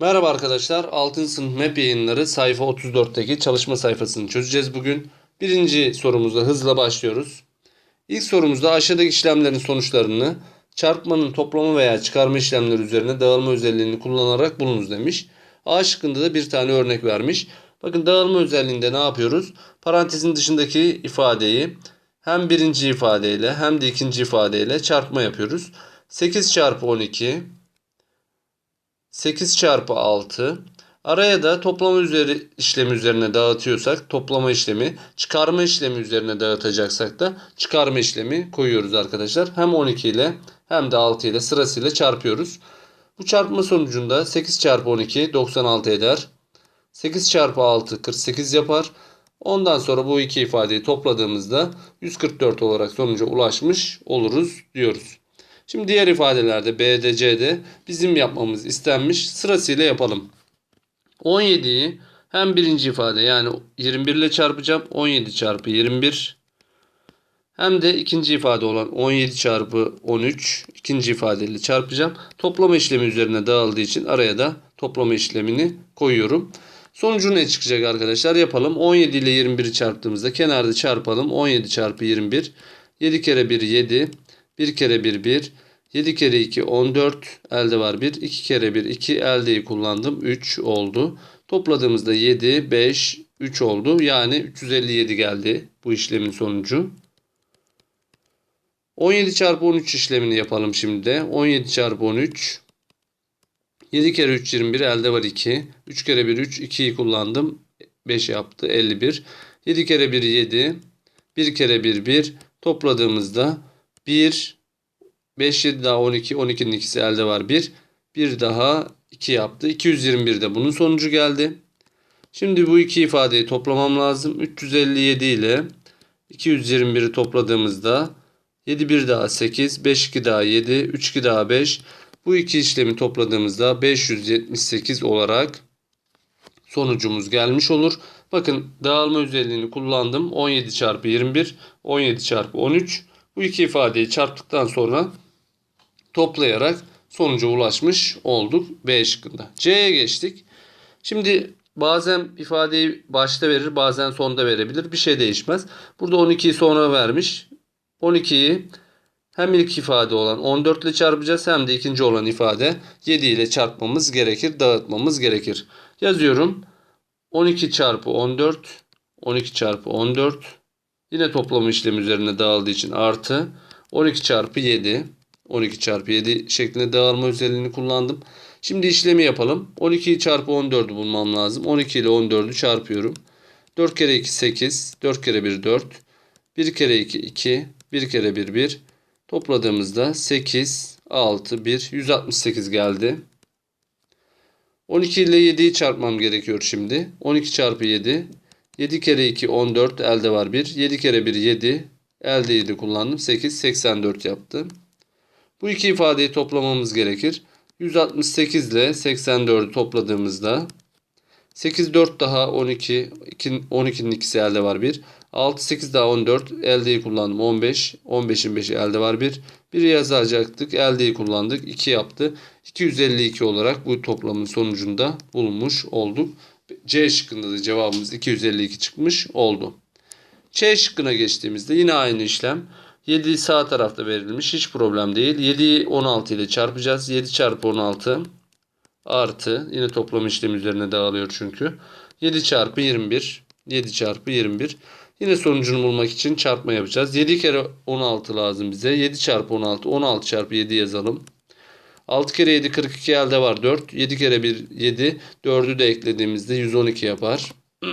Merhaba arkadaşlar. Altın sınıf MEP yayınları sayfa 34'teki çalışma sayfasını çözeceğiz bugün. Birinci sorumuzla hızla başlıyoruz. İlk sorumuzda aşağıdaki işlemlerin sonuçlarını çarpmanın toplama veya çıkarma işlemleri üzerine dağılma özelliğini kullanarak bulunuz demiş. A şıkkında da bir tane örnek vermiş. Bakın dağılma özelliğinde ne yapıyoruz? Parantezin dışındaki ifadeyi hem birinci ifadeyle hem de ikinci ifadeyle çarpma yapıyoruz. 8 çarpı 12 8 çarpı 6. Araya da toplama üzeri işlemi üzerine dağıtıyorsak toplama işlemi, çıkarma işlemi üzerine dağıtacaksak da çıkarma işlemi koyuyoruz arkadaşlar. Hem 12 ile hem de 6 ile sırasıyla çarpıyoruz. Bu çarpma sonucunda 8 çarpı 12 96 eder. 8 çarpı 6 48 yapar. Ondan sonra bu iki ifadeyi topladığımızda 144 olarak sonuca ulaşmış oluruz diyoruz. Şimdi diğer ifadelerde B'de C'de bizim yapmamız istenmiş. Sırasıyla yapalım. 17'yi hem birinci ifade yani 21 ile çarpacağım. 17 çarpı 21. Hem de ikinci ifade olan 17 çarpı 13 ikinci ifadeyle çarpacağım. Toplama işlemi üzerine dağıldığı için araya da toplama işlemini koyuyorum. Sonucu ne çıkacak arkadaşlar? Yapalım. 17 ile 21'i çarptığımızda kenarda çarpalım. 17 çarpı 21. 7 kere 1 7. 1 kere 1 1. 7 kere 2 14. Elde var 1. 2 kere 1 2. Eldeyi kullandım. 3 oldu. Topladığımızda 7 5 3 oldu. Yani 357 geldi bu işlemin sonucu. 17 çarpı 13 işlemini yapalım şimdi de. 17 çarpı 13. 7 kere 3 21 elde var 2. 3 kere 1 3 2'yi kullandım. 5 yaptı 51. 7 kere 1 7. 1 kere 1 1. Topladığımızda 1 5 7 daha 12. 12'nin ikisi elde var 1. 1 daha 2 yaptı. 221 de bunun sonucu geldi. Şimdi bu iki ifadeyi toplamam lazım. 357 ile 221'i topladığımızda 7 1 daha 8, 5 2 daha 7, 3 2 daha 5. Bu iki işlemi topladığımızda 578 olarak sonucumuz gelmiş olur. Bakın dağılma özelliğini kullandım. 17 çarpı 21, 17 çarpı 13. Bu iki ifadeyi çarptıktan sonra toplayarak sonuca ulaşmış olduk B şıkkında. C'ye geçtik. Şimdi bazen ifadeyi başta verir bazen sonda verebilir. Bir şey değişmez. Burada 12'yi sonra vermiş. 12'yi hem ilk ifade olan 14 ile çarpacağız hem de ikinci olan ifade 7 ile çarpmamız gerekir. Dağıtmamız gerekir. Yazıyorum. 12 çarpı 14 12 çarpı 14 yine toplama işlemi üzerine dağıldığı için artı 12 çarpı 7 12 çarpı 7 şeklinde dağılma özelliğini kullandım. Şimdi işlemi yapalım. 12 çarpı 14'ü bulmam lazım. 12 ile 14'ü çarpıyorum. 4 kere 2 8. 4 kere 1 4. 1 kere 2 2. 1 kere 1 1. Topladığımızda 8 6 1 168 geldi. 12 ile 7'yi çarpmam gerekiyor şimdi. 12 çarpı 7. 7 kere 2 14 elde var 1. 7 kere 1 7. Elde 7 kullandım. 8 84 yaptı. Bu iki ifadeyi toplamamız gerekir. 168 ile 84'ü topladığımızda 8 4 daha 12 12'nin ikisi elde var 1. 6 8 daha 14 eldeyi kullandım 15. 15'in 5'i elde var 1. 1 yazacaktık. Eldeyi kullandık. 2 yaptı. 252 olarak bu toplamın sonucunda bulmuş olduk. C şıkkında da cevabımız 252 çıkmış oldu. C şıkkına geçtiğimizde yine aynı işlem. 7 sağ tarafta verilmiş. Hiç problem değil. 7'yi 16 ile çarpacağız. 7 çarpı 16 artı yine toplam işlem üzerine dağılıyor çünkü. 7 çarpı 21 7 çarpı 21 Yine sonucunu bulmak için çarpma yapacağız. 7 kere 16 lazım bize. 7 çarpı 16 16 çarpı 7 yazalım. 6 kere 7 42 elde var 4. 7 kere 1 7. 4'ü de eklediğimizde 112 yapar.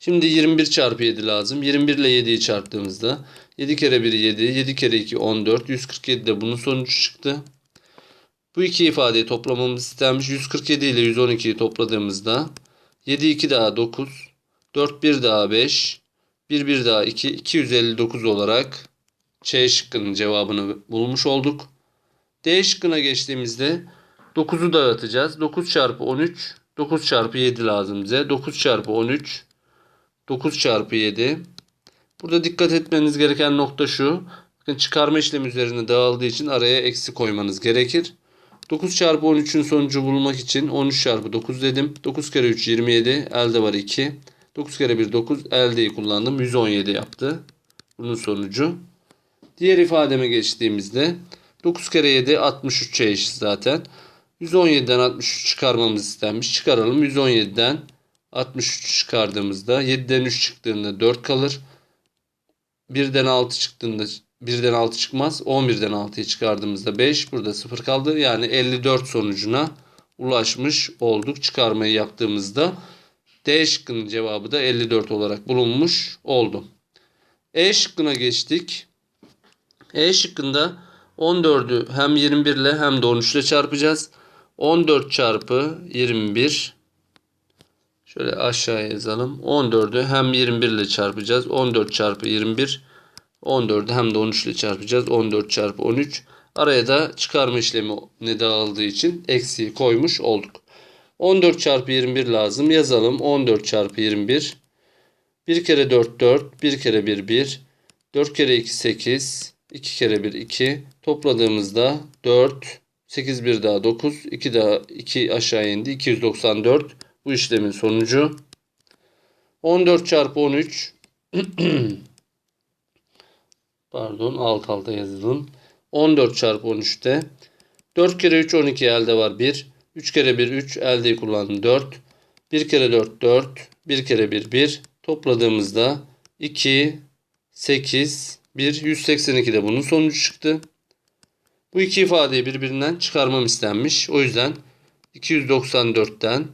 Şimdi 21 çarpı 7 lazım. 21 ile 7'yi çarptığımızda 7 kere 1 7, 7 kere 2 14, 147 de bunun sonucu çıktı. Bu iki ifadeyi toplamamız istenmiş. 147 ile 112'yi topladığımızda 7 2 daha 9, 4 1 daha 5, 1 1 daha 2, 259 olarak C şıkkının cevabını bulmuş olduk. D şıkkına geçtiğimizde 9'u dağıtacağız. 9 çarpı 13, 9 çarpı 7 lazım bize. 9 çarpı 13, 9 çarpı 7. Burada dikkat etmeniz gereken nokta şu. Bakın çıkarma işlemi üzerine dağıldığı için araya eksi koymanız gerekir. 9 çarpı 13'ün sonucu bulmak için 13 çarpı 9 dedim. 9 kere 3 27. Elde var 2. 9 kere 1 9. Eldeyi kullandım. 117 yaptı. Bunun sonucu. Diğer ifademe geçtiğimizde 9 kere 7 63'e eşit zaten. 117'den 63 çıkarmamız istenmiş. Çıkaralım. 117'den 63 çıkardığımızda 7'den 3 çıktığında 4 kalır. 1'den 6 çıktığında 1'den 6 çıkmaz. 11'den 6'yı çıkardığımızda 5. Burada 0 kaldı. Yani 54 sonucuna ulaşmış olduk. Çıkarmayı yaptığımızda D şıkkının cevabı da 54 olarak bulunmuş oldu. E şıkkına geçtik. E şıkkında 14'ü hem 21 ile hem de 13 ile çarpacağız. 14 çarpı 21 şöyle aşağıya yazalım. 14'ü hem 21 ile çarpacağız. 14 çarpı 21 14'ü hem de 13 ile çarpacağız. 14 çarpı 13 araya da çıkarma işlemi ne dağıldığı için eksiği koymuş olduk. 14 çarpı 21 lazım. Yazalım. 14 çarpı 21 1 kere 4 4 1 kere 1 1 4 kere 2 8 2 kere 1 2 topladığımızda 4 8 bir daha 9 2 daha 2 aşağı indi 294 bu işlemin sonucu 14 çarpı 13 pardon alt alta yazılım 14 çarpı 13'te 4 kere 3 12 elde var 1 3 kere 1 3 eldeyi kullandım 4 1 kere 4 4 1 kere 1 1 topladığımızda 2 8 1 182 de bunun sonucu çıktı. Bu iki ifadeyi birbirinden çıkarmam istenmiş. O yüzden 294'ten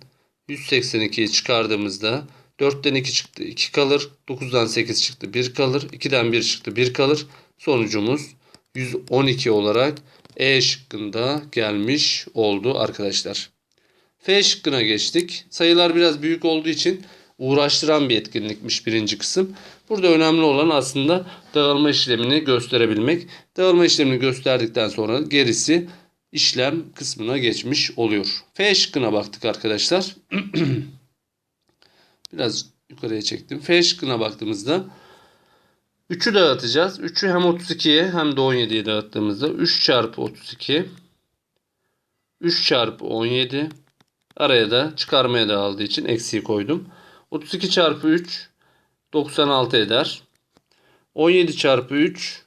182'yi çıkardığımızda 4'ten 2 çıktı 2 kalır. 9'dan 8 çıktı 1 kalır. 2'den 1 çıktı 1 kalır. Sonucumuz 112 olarak E şıkkında gelmiş oldu arkadaşlar. F şıkkına geçtik. Sayılar biraz büyük olduğu için uğraştıran bir etkinlikmiş birinci kısım. Burada önemli olan aslında dağılma işlemini gösterebilmek. Dağılma işlemini gösterdikten sonra gerisi işlem kısmına geçmiş oluyor. F şıkkına baktık arkadaşlar. Biraz yukarıya çektim. F şıkkına baktığımızda 3'ü dağıtacağız. 3'ü hem 32'ye hem de 17'ye dağıttığımızda 3 çarpı 32 3 çarpı 17 araya da çıkarmaya dağıldığı için eksiği koydum. 32 çarpı 3 96 eder. 17 çarpı 3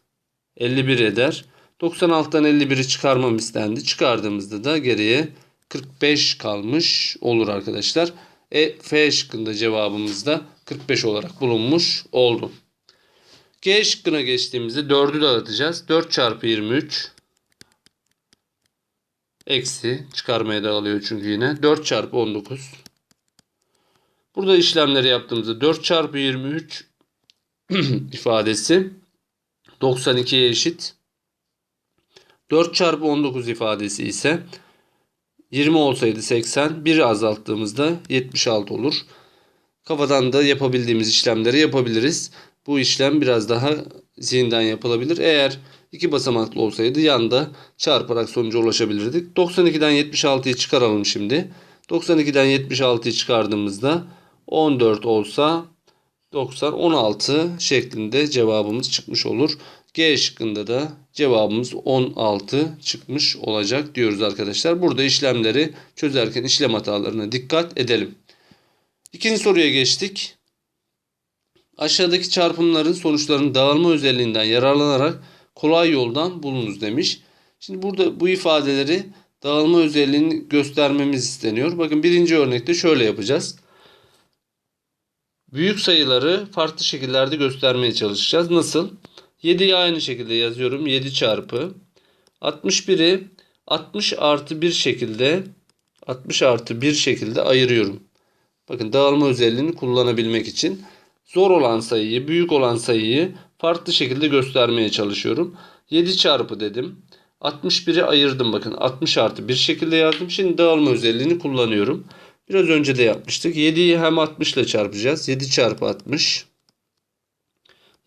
51 eder. 96'dan 51'i çıkarmam istendi. Çıkardığımızda da geriye 45 kalmış olur arkadaşlar. E, F şıkkında cevabımız da 45 olarak bulunmuş oldu. G şıkkına geçtiğimizde 4'ü dağıtacağız. 4 çarpı 23 eksi çıkarmaya dağılıyor çünkü yine. 4 çarpı 19 Burada işlemleri yaptığımızda 4 çarpı 23 ifadesi 92'ye eşit. 4 çarpı 19 ifadesi ise 20 olsaydı 80. 1 azalttığımızda 76 olur. Kafadan da yapabildiğimiz işlemleri yapabiliriz. Bu işlem biraz daha zihinden yapılabilir. Eğer iki basamaklı olsaydı yanda çarparak sonuca ulaşabilirdik. 92'den 76'yı çıkaralım şimdi. 92'den 76'yı çıkardığımızda 14 olsa 90 16 şeklinde cevabımız çıkmış olur. G şıkkında da cevabımız 16 çıkmış olacak diyoruz arkadaşlar. Burada işlemleri çözerken işlem hatalarına dikkat edelim. İkinci soruya geçtik. Aşağıdaki çarpımların sonuçlarının dağılma özelliğinden yararlanarak kolay yoldan bulunuz demiş. Şimdi burada bu ifadeleri dağılma özelliğini göstermemiz isteniyor. Bakın birinci örnekte şöyle yapacağız. Büyük sayıları farklı şekillerde göstermeye çalışacağız. Nasıl? 7'yi aynı şekilde yazıyorum. 7 çarpı 61'i 60 artı 1 şekilde 60 artı 1 şekilde ayırıyorum. Bakın dağılma özelliğini kullanabilmek için zor olan sayıyı, büyük olan sayıyı farklı şekilde göstermeye çalışıyorum. 7 çarpı dedim. 61'i ayırdım bakın. 60 artı 1 şekilde yazdım. Şimdi dağılma özelliğini kullanıyorum. Biraz önce de yapmıştık. 7'yi hem 60 ile çarpacağız. 7 çarpı 60.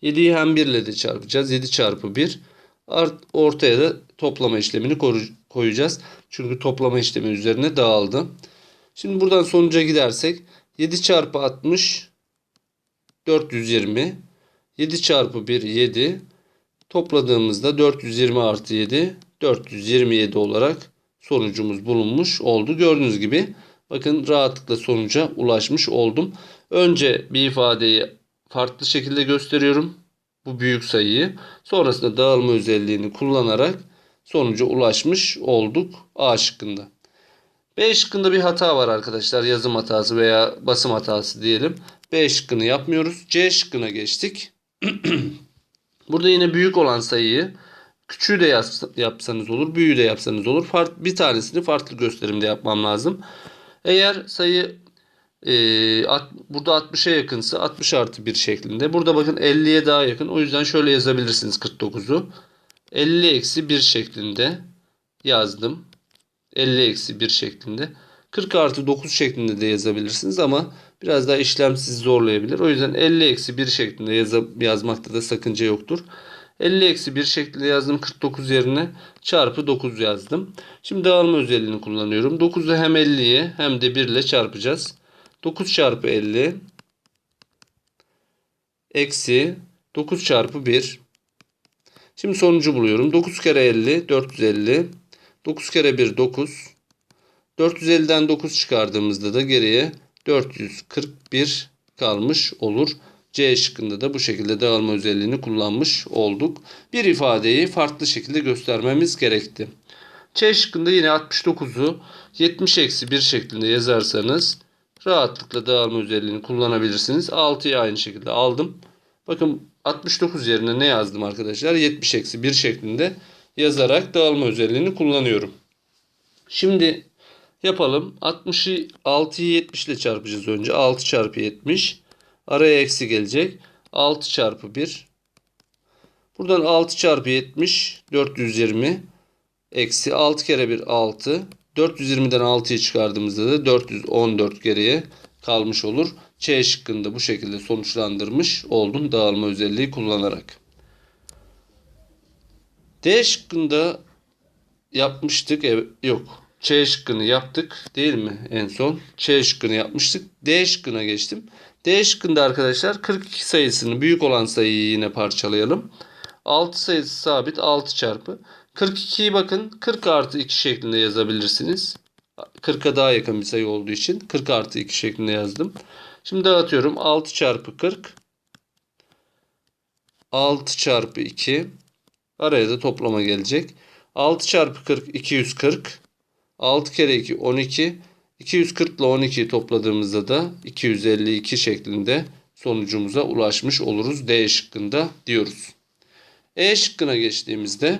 7'yi hem 1 ile de çarpacağız. 7 çarpı 1. Ortaya da toplama işlemini koyacağız. Çünkü toplama işlemi üzerine dağıldı. Şimdi buradan sonuca gidersek 7 çarpı 60 420. 7 çarpı 1 7. Topladığımızda 420 artı 7 427 olarak sonucumuz bulunmuş oldu. Gördüğünüz gibi bakın rahatlıkla sonuca ulaşmış oldum. Önce bir ifadeyi farklı şekilde gösteriyorum. Bu büyük sayıyı. Sonrasında dağılma özelliğini kullanarak sonuca ulaşmış olduk A şıkkında. B şıkkında bir hata var arkadaşlar. Yazım hatası veya basım hatası diyelim. B şıkkını yapmıyoruz. C şıkkına geçtik. Burada yine büyük olan sayıyı küçüğü de yapsanız olur, büyüğü de yapsanız olur. Bir tanesini farklı gösterimde yapmam lazım. Eğer sayı e, at, burada 60'a yakınsa 60 artı 1 şeklinde. Burada bakın 50'ye daha yakın. O yüzden şöyle yazabilirsiniz 49'u. 50 eksi 1 şeklinde yazdım. 50 eksi 1 şeklinde. 40 artı 9 şeklinde de yazabilirsiniz ama biraz daha işlem sizi zorlayabilir. O yüzden 50 eksi 1 şeklinde yaz yazmakta da sakınca yoktur. 50 eksi 1 şeklinde yazdım 49 yerine çarpı 9 yazdım. Şimdi dağılma özelliğini kullanıyorum. 9'u hem 50'ye hem de 1 ile çarpacağız. 9 çarpı 50 eksi 9 çarpı 1. Şimdi sonucu buluyorum. 9 kere 50 450. 9 kere 1 9. 450'den 9 çıkardığımızda da geriye 441 kalmış olur. C şıkkında da bu şekilde dağılma özelliğini kullanmış olduk. Bir ifadeyi farklı şekilde göstermemiz gerekti. C şıkkında yine 69'u 70 eksi 1 şeklinde yazarsanız rahatlıkla dağılma özelliğini kullanabilirsiniz. 6'yı aynı şekilde aldım. Bakın 69 yerine ne yazdım arkadaşlar? 70 eksi 1 şeklinde yazarak dağılma özelliğini kullanıyorum. Şimdi yapalım. 60'ı 6'yı 70 ile çarpacağız önce. 6 çarpı 70. Araya eksi gelecek. 6 çarpı 1. Buradan 6 çarpı 70 420 eksi 6 kere 1 6. 420'den 6'yı çıkardığımızda da 414 geriye kalmış olur. C şıkkında bu şekilde sonuçlandırmış oldum dağılma özelliği kullanarak. D şıkkında yapmıştık. Evet, yok. C şıkkını yaptık değil mi en son? C şıkkını yapmıştık. D şıkkına geçtim. D şıkkında arkadaşlar 42 sayısını büyük olan sayıyı yine parçalayalım. 6 sayısı sabit 6 çarpı. 42'yi bakın 40 artı 2 şeklinde yazabilirsiniz. 40'a daha yakın bir sayı olduğu için 40 artı 2 şeklinde yazdım. Şimdi dağıtıyorum. 6 çarpı 40. 6 çarpı 2. Araya da toplama gelecek. 6 çarpı 40 240. 6 kere 2 12. 240 ile 12'yi topladığımızda da 252 şeklinde sonucumuza ulaşmış oluruz. D şıkkında diyoruz. E şıkkına geçtiğimizde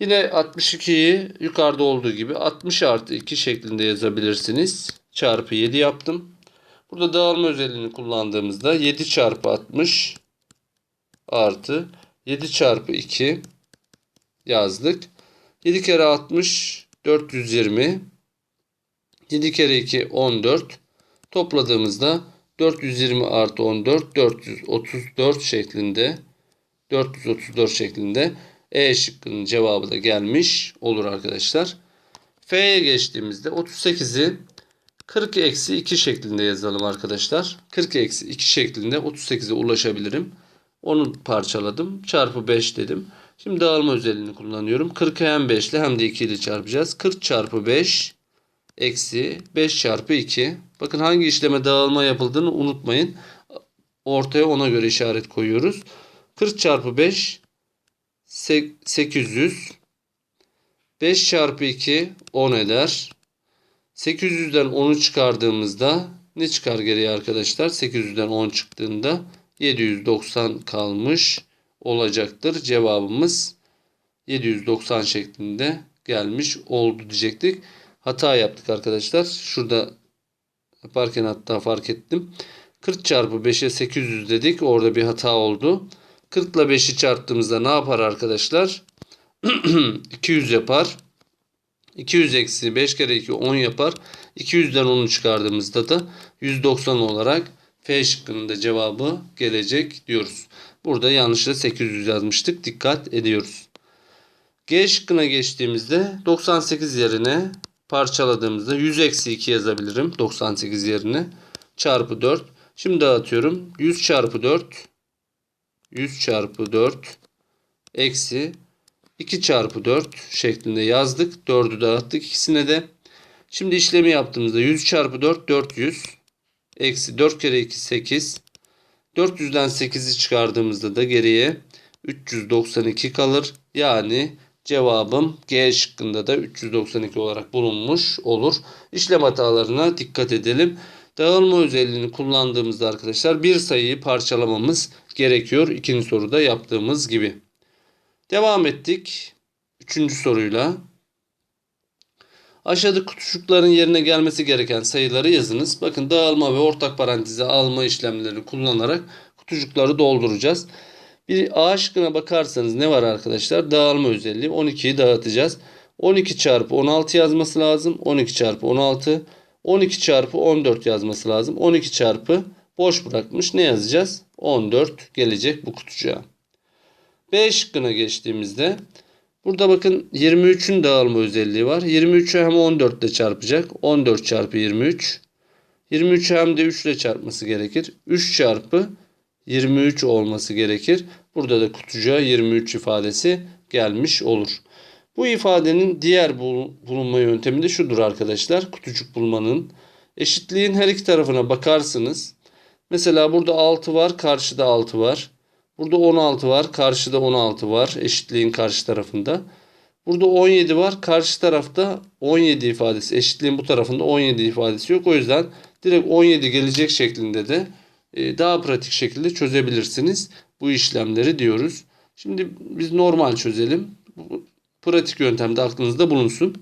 yine 62'yi yukarıda olduğu gibi 60 artı 2 şeklinde yazabilirsiniz. Çarpı 7 yaptım. Burada dağılma özelliğini kullandığımızda 7 çarpı 60 artı 7 çarpı 2 yazdık. 7 kere 60 420 7 kere 2 14 topladığımızda 420 artı 14 434 şeklinde 434 şeklinde E şıkkının cevabı da gelmiş olur arkadaşlar. F'ye geçtiğimizde 38'i 40 eksi 2 şeklinde yazalım arkadaşlar. 40 eksi 2 şeklinde 38'e ulaşabilirim. Onu parçaladım. Çarpı 5 dedim. Şimdi dağılma özelliğini kullanıyorum. 40'ı hem 5 ile hem de 2 ile çarpacağız. 40 çarpı 5 eksi 5 çarpı 2. Bakın hangi işleme dağılma yapıldığını unutmayın. Ortaya ona göre işaret koyuyoruz. 40 çarpı 5 800 5 çarpı 2 10 eder. 800'den 10'u çıkardığımızda ne çıkar geriye arkadaşlar? 800'den 10 çıktığında 790 kalmış olacaktır. Cevabımız 790 şeklinde gelmiş oldu diyecektik. Hata yaptık arkadaşlar. Şurada yaparken hatta fark ettim. 40 çarpı 5'e 800 dedik. Orada bir hata oldu. 40 ile 5'i çarptığımızda ne yapar arkadaşlar? 200 yapar. 200 eksi 5 kere 2 10 yapar. 200'den 10'u çıkardığımızda da 190 olarak F şıkkının da cevabı gelecek diyoruz. Burada yanlışla 800 yazmıştık. Dikkat ediyoruz. G şıkkına geçtiğimizde 98 yerine parçaladığımızda 100 eksi 2 yazabilirim. 98 yerine. Çarpı 4. Şimdi dağıtıyorum. 100 çarpı 4. 100 çarpı 4. Eksi 2 çarpı 4 şeklinde yazdık. 4'ü dağıttık ikisine de. Şimdi işlemi yaptığımızda 100 çarpı 4 400. Eksi 4 kere 2 8. 400'den 8'i çıkardığımızda da geriye 392 kalır. Yani cevabım G şıkkında da 392 olarak bulunmuş olur. İşlem hatalarına dikkat edelim. Dağılma özelliğini kullandığımızda arkadaşlar bir sayıyı parçalamamız gerekiyor. İkinci soruda yaptığımız gibi. Devam ettik. Üçüncü soruyla. Aşağıdaki kutucukların yerine gelmesi gereken sayıları yazınız. Bakın dağılma ve ortak paranteze alma işlemlerini kullanarak kutucukları dolduracağız. Bir A şıkkına bakarsanız ne var arkadaşlar? Dağılma özelliği. 12'yi dağıtacağız. 12 çarpı 16 yazması lazım. 12 çarpı 16. 12 çarpı 14 yazması lazım. 12 çarpı boş bırakmış. Ne yazacağız? 14 gelecek bu kutucuğa. B şıkkına geçtiğimizde burada bakın 23'ün dağılma özelliği var. 23'ü hem 14 ile çarpacak. 14 çarpı 23. 23'ü hem de 3 ile çarpması gerekir. 3 çarpı 23 olması gerekir. Burada da kutucuğa 23 ifadesi gelmiş olur. Bu ifadenin diğer bulunma yöntemi de şudur arkadaşlar. Kutucuk bulmanın. Eşitliğin her iki tarafına bakarsınız. Mesela burada 6 var, karşıda 6 var. Burada 16 var, karşıda 16 var. Eşitliğin karşı tarafında. Burada 17 var, karşı tarafta 17 ifadesi. Eşitliğin bu tarafında 17 ifadesi yok. O yüzden direkt 17 gelecek şeklinde de daha pratik şekilde çözebilirsiniz bu işlemleri diyoruz. Şimdi biz normal çözelim. Pratik yöntemde aklınızda bulunsun.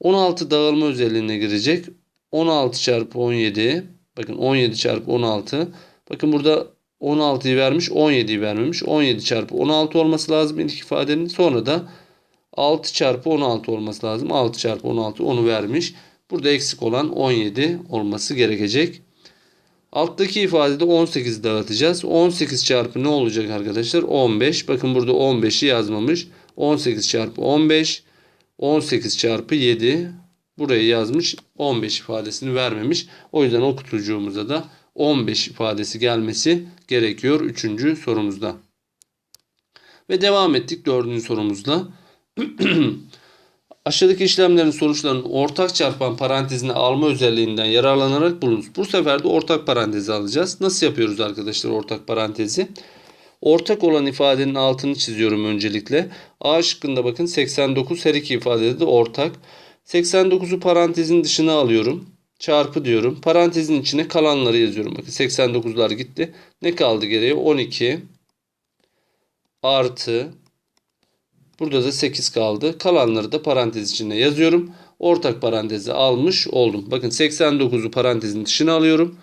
16 dağılma özelliğine girecek. 16 çarpı 17. Bakın 17 çarpı 16. Bakın burada 16'yı vermiş 17'yi vermemiş. 17 çarpı 16 olması lazım ilk ifadenin. Sonra da 6 çarpı 16 olması lazım. 6 çarpı 16 onu vermiş. Burada eksik olan 17 olması gerekecek. Alttaki ifadede 18 dağıtacağız. 18 çarpı ne olacak arkadaşlar? 15. Bakın burada 15'i yazmamış. 18 çarpı 15. 18 çarpı 7. Burayı yazmış. 15 ifadesini vermemiş. O yüzden o kutucuğumuza da 15 ifadesi gelmesi gerekiyor. Üçüncü sorumuzda. Ve devam ettik dördüncü sorumuzla. Aşağıdaki işlemlerin sonuçlarının ortak çarpan parantezine alma özelliğinden yararlanarak bulunuz. Bu sefer de ortak parantezi alacağız. Nasıl yapıyoruz arkadaşlar ortak parantezi? Ortak olan ifadenin altını çiziyorum öncelikle. A şıkkında bakın 89 her iki ifadede de ortak. 89'u parantezin dışına alıyorum. Çarpı diyorum. Parantezin içine kalanları yazıyorum. Bakın 89'lar gitti. Ne kaldı geriye? 12 artı Burada da 8 kaldı. Kalanları da parantez içinde yazıyorum. Ortak parantezi almış oldum. Bakın 89'u parantezin dışına alıyorum.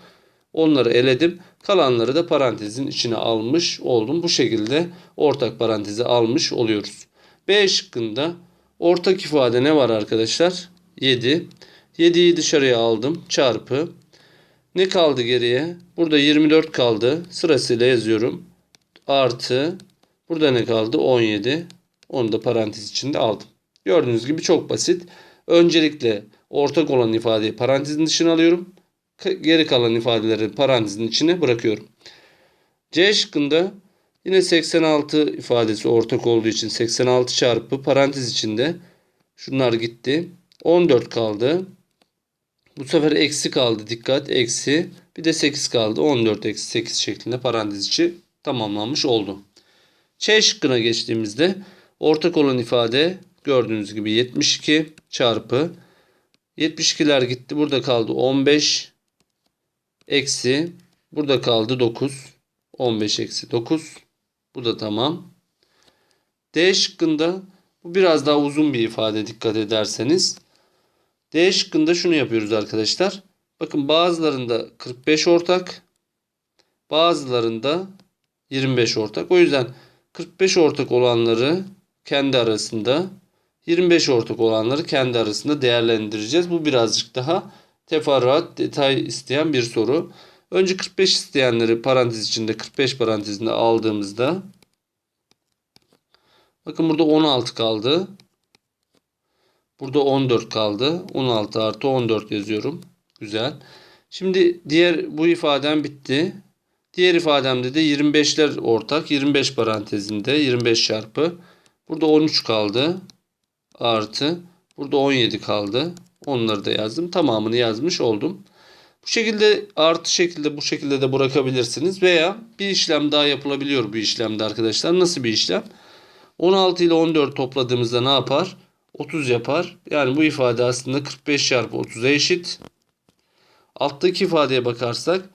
Onları eledim. Kalanları da parantezin içine almış oldum. Bu şekilde ortak parantezi almış oluyoruz. B şıkkında ortak ifade ne var arkadaşlar? 7. 7'yi dışarıya aldım. Çarpı. Ne kaldı geriye? Burada 24 kaldı. Sırasıyla yazıyorum. Artı. Burada ne kaldı? 17. Onu da parantez içinde aldım. Gördüğünüz gibi çok basit. Öncelikle ortak olan ifadeyi parantezin dışına alıyorum. Geri kalan ifadeleri parantezin içine bırakıyorum. C şıkkında yine 86 ifadesi ortak olduğu için 86 çarpı parantez içinde şunlar gitti. 14 kaldı. Bu sefer eksi kaldı. Dikkat eksi. Bir de 8 kaldı. 14 eksi 8 şeklinde parantez içi tamamlanmış oldu. Ç şıkkına geçtiğimizde Ortak olan ifade gördüğünüz gibi 72 çarpı 72'ler gitti. Burada kaldı 15 eksi burada kaldı 9. 15 eksi 9. Bu da tamam. D şıkkında bu biraz daha uzun bir ifade dikkat ederseniz. D şıkkında şunu yapıyoruz arkadaşlar. Bakın bazılarında 45 ortak. Bazılarında 25 ortak. O yüzden 45 ortak olanları kendi arasında 25 ortak olanları kendi arasında değerlendireceğiz. Bu birazcık daha teferruat, detay isteyen bir soru. Önce 45 isteyenleri parantez içinde 45 parantezinde aldığımızda bakın burada 16 kaldı. Burada 14 kaldı. 16 artı 14 yazıyorum. Güzel. Şimdi diğer bu ifadem bitti. Diğer ifademde de 25'ler ortak. 25 parantezinde 25 çarpı Burada 13 kaldı. Artı. Burada 17 kaldı. Onları da yazdım. Tamamını yazmış oldum. Bu şekilde artı şekilde bu şekilde de bırakabilirsiniz. Veya bir işlem daha yapılabiliyor bu işlemde arkadaşlar. Nasıl bir işlem? 16 ile 14 topladığımızda ne yapar? 30 yapar. Yani bu ifade aslında 45 çarpı 30'a eşit. Alttaki ifadeye bakarsak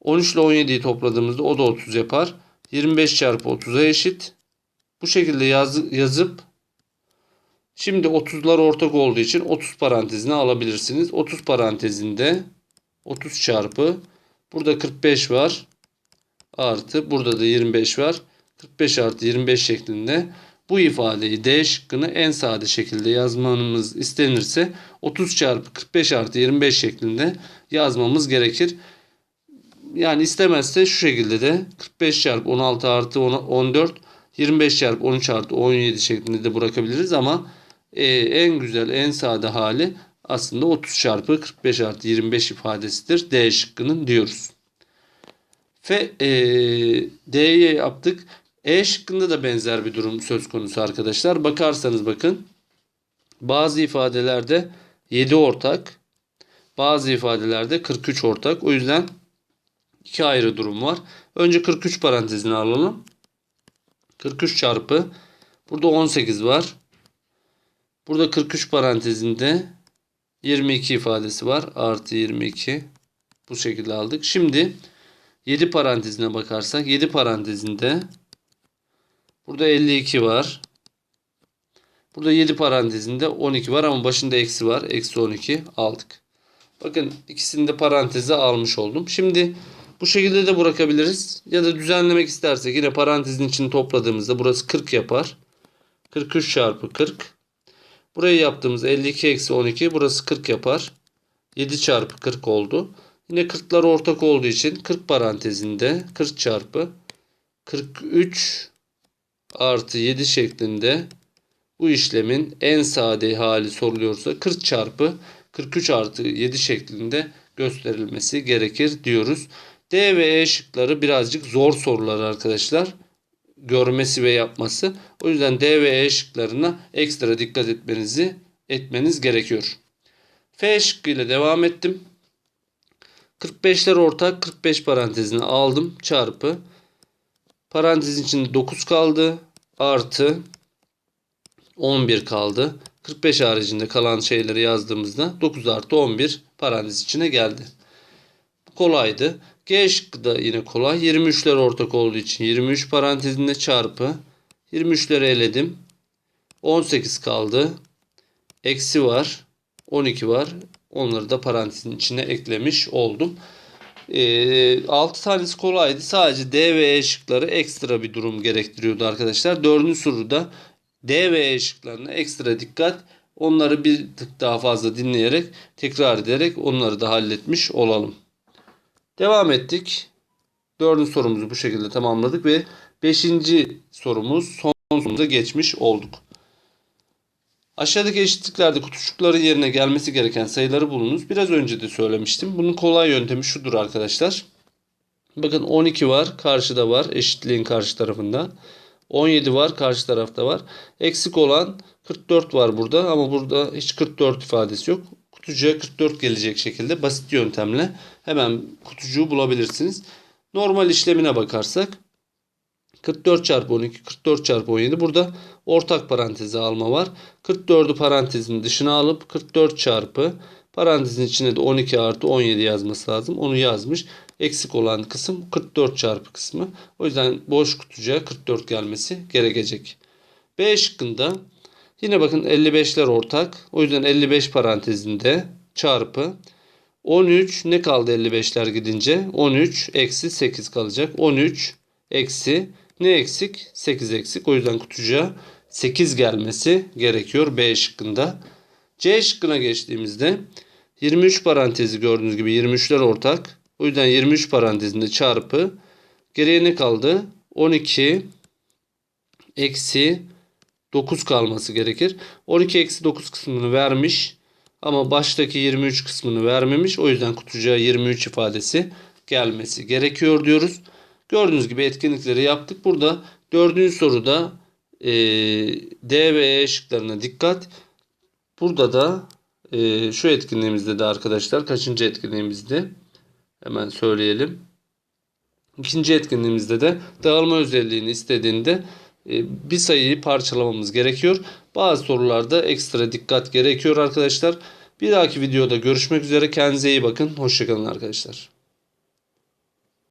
13 ile 17'yi topladığımızda o da 30 yapar. 25 çarpı 30'a eşit. Bu şekilde yaz, yazıp şimdi 30'lar ortak olduğu için 30 parantezine alabilirsiniz. 30 parantezinde 30 çarpı burada 45 var. Artı burada da 25 var. 45 artı 25 şeklinde bu ifadeyi D şıkkını en sade şekilde yazmamız istenirse 30 çarpı 45 artı 25 şeklinde yazmamız gerekir. Yani istemezse şu şekilde de 45 çarpı 16 artı 14 25 çarpı 13 artı 17 şeklinde de bırakabiliriz ama e, en güzel en sade hali aslında 30 çarpı 45 artı 25 ifadesidir. D şıkkının diyoruz. Ve e, D'ye yaptık. E şıkkında da benzer bir durum söz konusu arkadaşlar. Bakarsanız bakın bazı ifadelerde 7 ortak bazı ifadelerde 43 ortak. O yüzden iki ayrı durum var. Önce 43 parantezini alalım. 43 çarpı burada 18 var. Burada 43 parantezinde 22 ifadesi var. Artı 22. Bu şekilde aldık. Şimdi 7 parantezine bakarsak 7 parantezinde burada 52 var. Burada 7 parantezinde 12 var ama başında eksi var. Eksi 12 aldık. Bakın ikisini de paranteze almış oldum. Şimdi bu şekilde de bırakabiliriz. Ya da düzenlemek istersek yine parantezin içini topladığımızda burası 40 yapar. 43 çarpı 40. Burayı yaptığımızda 52 eksi 12 burası 40 yapar. 7 çarpı 40 oldu. Yine 40'lar ortak olduğu için 40 parantezinde 40 çarpı 43 artı 7 şeklinde bu işlemin en sade hali soruluyorsa 40 çarpı 43 artı 7 şeklinde gösterilmesi gerekir diyoruz. D ve E şıkları birazcık zor sorular arkadaşlar. Görmesi ve yapması. O yüzden D ve E şıklarına ekstra dikkat etmenizi etmeniz gerekiyor. F şıkkı ile devam ettim. 45'ler ortak 45 parantezine aldım çarpı parantezin içinde 9 kaldı artı 11 kaldı. 45 haricinde kalan şeyleri yazdığımızda 9 artı 11 parantez içine geldi. Kolaydı. G şıkkı da yine kolay. 23'ler ortak olduğu için 23 parantezinde çarpı. 23'leri eledim. 18 kaldı. Eksi var. 12 var. Onları da parantezin içine eklemiş oldum. E, 6 tanesi kolaydı. Sadece D ve E şıkları ekstra bir durum gerektiriyordu arkadaşlar. 4. soruda D ve E şıklarına ekstra dikkat. Onları bir tık daha fazla dinleyerek, tekrar ederek onları da halletmiş olalım. Devam ettik. Dördüncü sorumuzu bu şekilde tamamladık ve beşinci sorumuz son sorumuza geçmiş olduk. Aşağıdaki eşitliklerde kutucukların yerine gelmesi gereken sayıları bulunuz. Biraz önce de söylemiştim. Bunun kolay yöntemi şudur arkadaşlar. Bakın 12 var. Karşıda var. Eşitliğin karşı tarafında. 17 var. Karşı tarafta var. Eksik olan 44 var burada. Ama burada hiç 44 ifadesi yok. Kutucuğa 44 gelecek şekilde basit yöntemle hemen kutucuğu bulabilirsiniz. Normal işlemine bakarsak 44 çarpı 12, 44 çarpı 17. Burada ortak parantezi alma var. 44'ü parantezin dışına alıp 44 çarpı parantezin içine de 12 artı 17 yazması lazım. Onu yazmış. Eksik olan kısım 44 çarpı kısmı. O yüzden boş kutucuğa 44 gelmesi gerekecek. B şıkkında yine bakın 55'ler ortak. O yüzden 55 parantezinde çarpı 13 ne kaldı 55'ler gidince? 13 eksi 8 kalacak. 13 eksi ne eksik? 8 eksik. O yüzden kutucuğa 8 gelmesi gerekiyor B şıkkında. C şıkkına geçtiğimizde 23 parantezi gördüğünüz gibi 23'ler ortak. O yüzden 23 parantezinde çarpı geriye ne kaldı? 12 eksi 9 kalması gerekir. 12 eksi 9 kısmını vermiş. Ama baştaki 23 kısmını vermemiş. O yüzden kutucuğa 23 ifadesi gelmesi gerekiyor diyoruz. Gördüğünüz gibi etkinlikleri yaptık. Burada dördüncü soruda e, D ve E şıklarına dikkat. Burada da e, şu etkinliğimizde de arkadaşlar kaçıncı etkinliğimizde hemen söyleyelim. İkinci etkinliğimizde de dağılma özelliğini istediğinde bir sayıyı parçalamamız gerekiyor. Bazı sorularda ekstra dikkat gerekiyor arkadaşlar. Bir dahaki videoda görüşmek üzere. Kendinize iyi bakın. Hoşçakalın arkadaşlar.